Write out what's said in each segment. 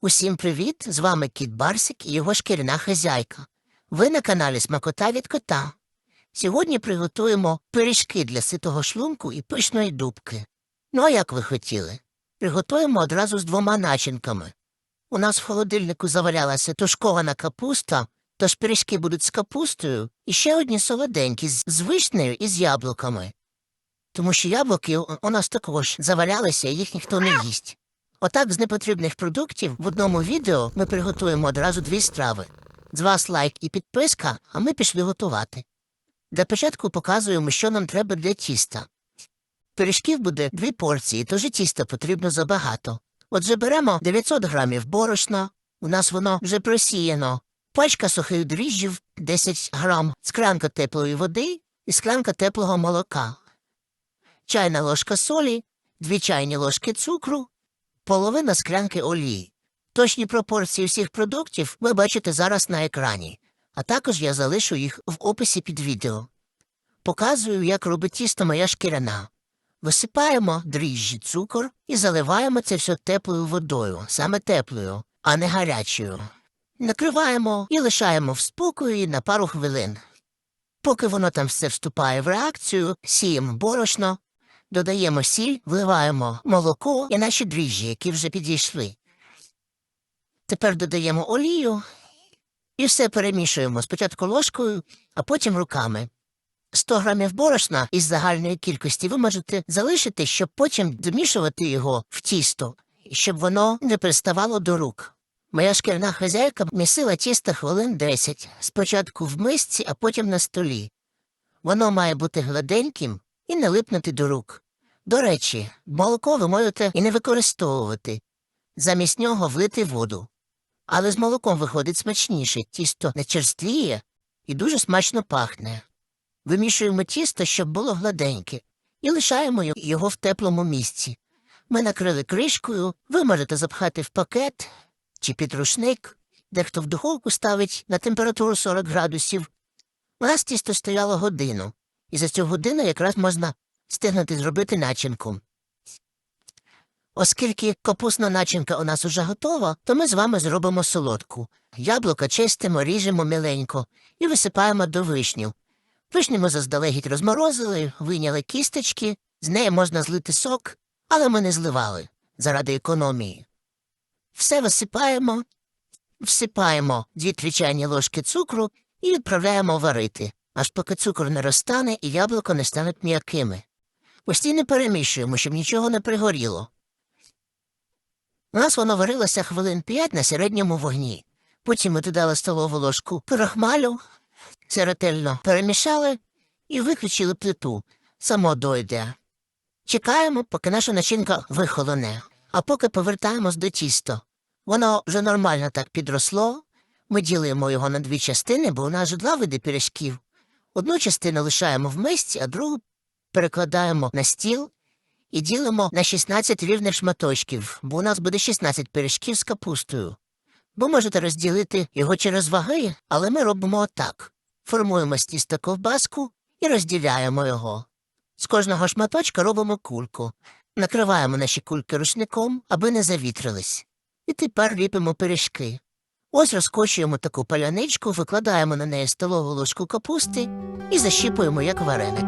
Усім привіт! З вами Кіт Барсик і його шкіряна хазяйка. Ви на каналі Смакота від кота. Сьогодні приготуємо пиріжки для ситого шлунку і пишної дубки. Ну а як ви хотіли? Приготуємо одразу з двома начинками. У нас в холодильнику завалялася тушкована капуста, тож пиріжки будуть з капустою і ще одні солоденькі з вишнею і з яблуками. Тому що яблуки у нас також завалялися, і їх ніхто не їсть. Отак з непотрібних продуктів в одному відео ми приготуємо одразу дві страви. З вас лайк і підписка, а ми пішли готувати. Для початку показуємо, що нам треба для тіста. Пиріжків буде дві порції, тож тіста потрібно забагато. Отже, беремо 900 грамів борошна, у нас воно вже просіяно, пачка сухих дріжджів 10 грам, склянка теплої води і склянка теплого молока, чайна ложка солі, дві чайні ложки цукру, половина склянки олії. Точні пропорції всіх продуктів ви бачите зараз на екрані, а також я залишу їх в описі під відео. Показую, як робить тісто моя шкіряна. Висипаємо дріжджі цукор і заливаємо це все теплою водою, саме теплою, а не гарячою. Накриваємо і лишаємо в спокої на пару хвилин. Поки воно там все вступає в реакцію, сіємо борошно, додаємо сіль, вливаємо молоко і наші дріжджі, які вже підійшли. Тепер додаємо олію і все перемішуємо спочатку ложкою, а потім руками. 100 грамів борошна із загальної кількості ви можете залишити, щоб потім домішувати його в тісто, щоб воно не приставало до рук. Моя шкірна хазяйка місила тісто хвилин 10, спочатку в мисці, а потім на столі. Воно має бути гладеньким і не липнути до рук. До речі, молоко ви можете і не використовувати, замість нього влити воду. Але з молоком виходить смачніше, тісто не черствіє і дуже смачно пахне. Вимішуємо тісто, щоб було гладеньке, і лишаємо його в теплому місці. Ми накрили кришкою, ви можете запхати в пакет чи під рушник, дехто в духовку ставить на температуру 40 градусів. У нас тісто стояло годину, і за цю годину якраз можна встигнути зробити начинку. Оскільки капусна начинка у нас уже готова, то ми з вами зробимо солодку. Яблука чистимо, ріжемо міленько і висипаємо до вишню. Вишню ми заздалегідь розморозили, вийняли кісточки, з неї можна злити сок, але ми не зливали заради економії. Все висипаємо, всипаємо дві-три чайні ложки цукру і відправляємо варити, аж поки цукор не розтане і яблуко не стануть м'якими. Постійно перемішуємо, щоб нічого не пригоріло. У нас воно варилося хвилин п'ять на середньому вогні. Потім ми додали столову ложку крахмалю, це ретельно перемішали і виключили плиту. Само дойде. Чекаємо, поки наша начинка вихолоне, а поки повертаємось до тіста. Воно вже нормально так підросло. Ми ділимо його на дві частини, бо у нас же два види пиріжків. Одну частину лишаємо в мисці, а другу перекладаємо на стіл і ділимо на 16 рівних шматочків, бо у нас буде 16 пиріжків з капустою. Ви можете розділити його через ваги, але ми робимо отак. Формуємо з тіста ковбаску і розділяємо його. З кожного шматочка робимо кульку. Накриваємо наші кульки рушником, аби не завітрились. І тепер ліпимо пиріжки. Ось розкочуємо таку паляничку, викладаємо на неї столову ложку капусти і защіпуємо як вареник.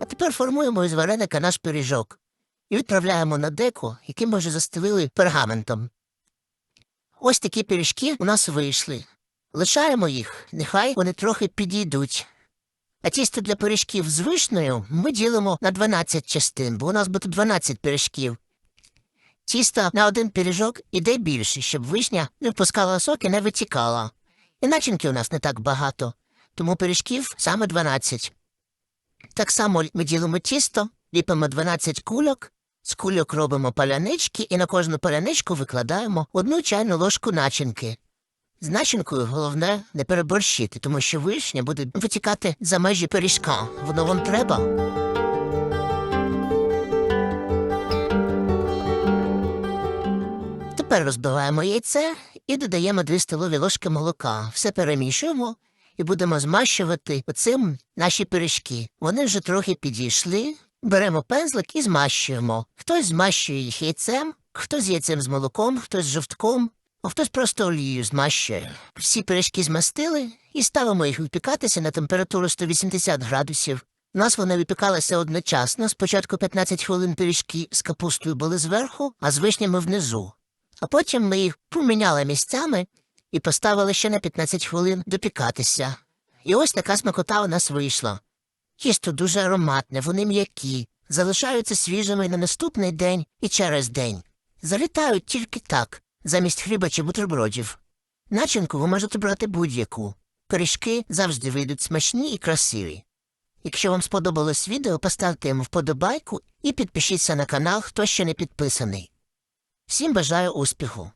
А тепер формуємо із вареника наш пиріжок і відправляємо на деко, який ми вже застелили пергаментом. Ось такі пиріжки у нас вийшли. Лишаємо їх, нехай вони трохи підійдуть. А тісто для пиріжків з вишнею ми ділимо на 12 частин, бо у нас буде 12 пиріжків. Тісто на один пиріжок іде більше, щоб вишня не впускала сок і не витікала. І начинки у нас не так багато, тому пиріжків саме 12. Так само ми ділимо тісто, ліпимо 12 кульок, з кульок робимо палянички і на кожну паляничку викладаємо одну чайну ложку начинки. З начинкою головне не переборщити, тому що вишня буде витікати за межі пиріжка. Воно вам треба. Тепер розбиваємо яйце і додаємо 2 столові ложки молока. Все перемішуємо і будемо змащувати оцим наші пиріжки. Вони вже трохи підійшли. Беремо пензлик і змащуємо. Хтось змащує їх яйцем, хтось яйцем з молоком, хтось з жовтком, хтось просто олією змащує. Всі пиріжки змастили і ставимо їх випікатися на температуру 180 градусів. У нас вони випікалися одночасно. Спочатку 15 хвилин пиріжки з капустою були зверху, а з вишнями внизу. А потім ми їх поміняли місцями і поставили ще на 15 хвилин допікатися. І ось така смакота у нас вийшла. Тісто дуже ароматне, вони м'які, залишаються свіжими на наступний день і через день. Залітають тільки так, замість хліба чи бутербродів. Начинку ви можете брати будь-яку. Пиріжки завжди вийдуть смачні і красиві. Якщо вам сподобалось відео, поставте йому вподобайку і підпишіться на канал, хто ще не підписаний. Всім бажаю успіху!